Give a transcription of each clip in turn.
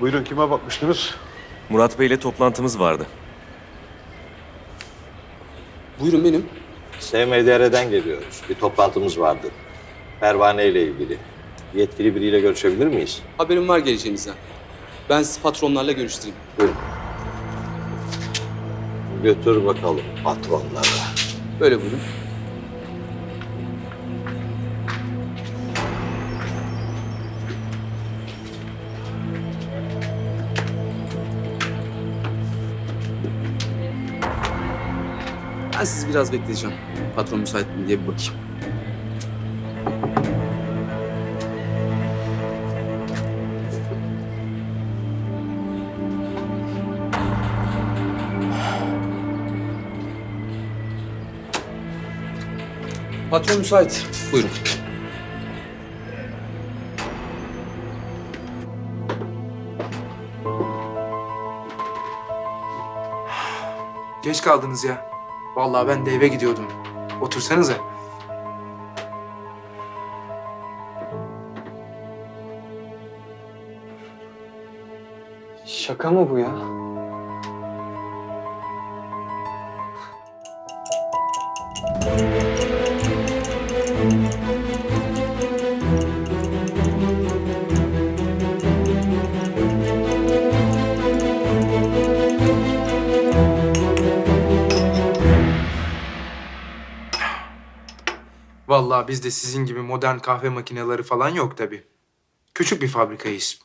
Buyurun kime bakmıştınız? Murat Bey ile toplantımız vardı. Buyurun benim. SMDR'den geliyoruz. Bir toplantımız vardı. Pervane ile ilgili. Yetkili biriyle görüşebilir miyiz? Haberim var geleceğinizden. Ben sizi patronlarla görüştüreyim. Buyurun. Götür bakalım patronlara. Böyle buyurun. Ben sizi biraz bekleteceğim. Patron müsait mi diye bir bakayım. Patron müsait. Buyurun. Geç kaldınız ya. Vallahi ben de eve gidiyordum. Otursanıza. Şaka mı bu ya? Vallahi bizde sizin gibi modern kahve makineleri falan yok tabii. Küçük bir fabrikayız.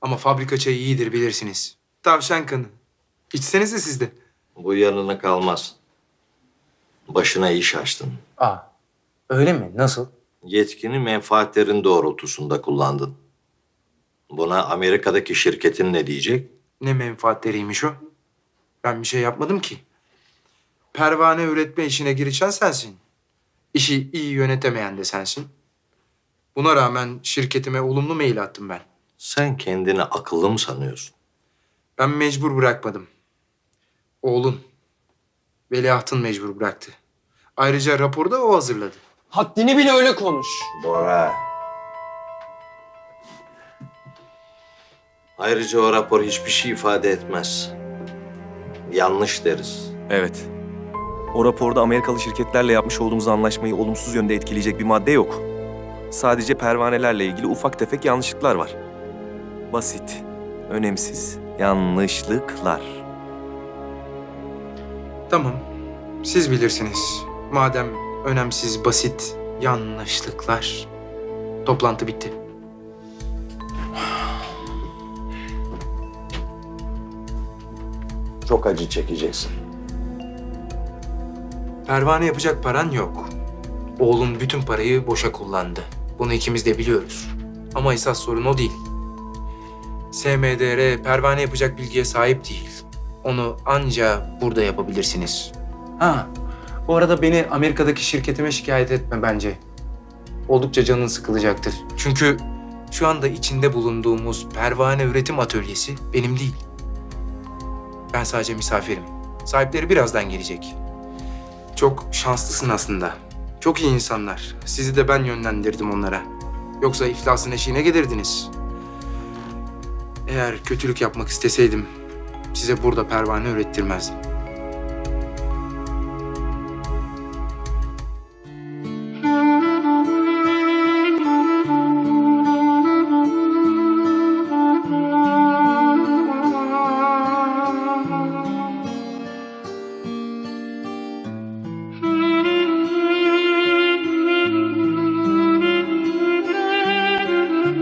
Ama fabrika çayı iyidir bilirsiniz. Tavşan kanı. İçsenize siz de. Bu yanına kalmaz. Başına iş açtın. Aa, öyle mi? Nasıl? Yetkini menfaatlerin doğrultusunda kullandın. Buna Amerika'daki şirketin ne diyecek? Ne menfaatleriymiş o? Ben bir şey yapmadım ki. Pervane üretme işine girişen sensin. İşi iyi yönetemeyen de sensin. Buna rağmen şirketime olumlu mail attım ben. Sen kendini akıllı mı sanıyorsun? Ben mecbur bırakmadım. Oğlun, veliahtın mecbur bıraktı. Ayrıca raporu da o hazırladı. Haddini bile öyle konuş. Bora. Ayrıca o rapor hiçbir şey ifade etmez. Yanlış deriz. Evet. O raporda Amerikalı şirketlerle yapmış olduğumuz anlaşmayı olumsuz yönde etkileyecek bir madde yok. Sadece pervanelerle ilgili ufak tefek yanlışlıklar var. Basit, önemsiz yanlışlıklar. Tamam, siz bilirsiniz. Madem önemsiz, basit yanlışlıklar. Toplantı bitti. Çok acı çekeceksin. Pervane yapacak paran yok. Oğlun bütün parayı boşa kullandı. Bunu ikimiz de biliyoruz. Ama esas sorun o değil. SMDR pervane yapacak bilgiye sahip değil. Onu anca burada yapabilirsiniz. Ha, bu arada beni Amerika'daki şirketime şikayet etme bence. Oldukça canın sıkılacaktır. Çünkü şu anda içinde bulunduğumuz pervane üretim atölyesi benim değil. Ben sadece misafirim. Sahipleri birazdan gelecek. Çok şanslısın aslında. Çok iyi insanlar. Sizi de ben yönlendirdim onlara. Yoksa iflasın eşiğine gelirdiniz. Eğer kötülük yapmak isteseydim size burada pervane ürettirmezdim.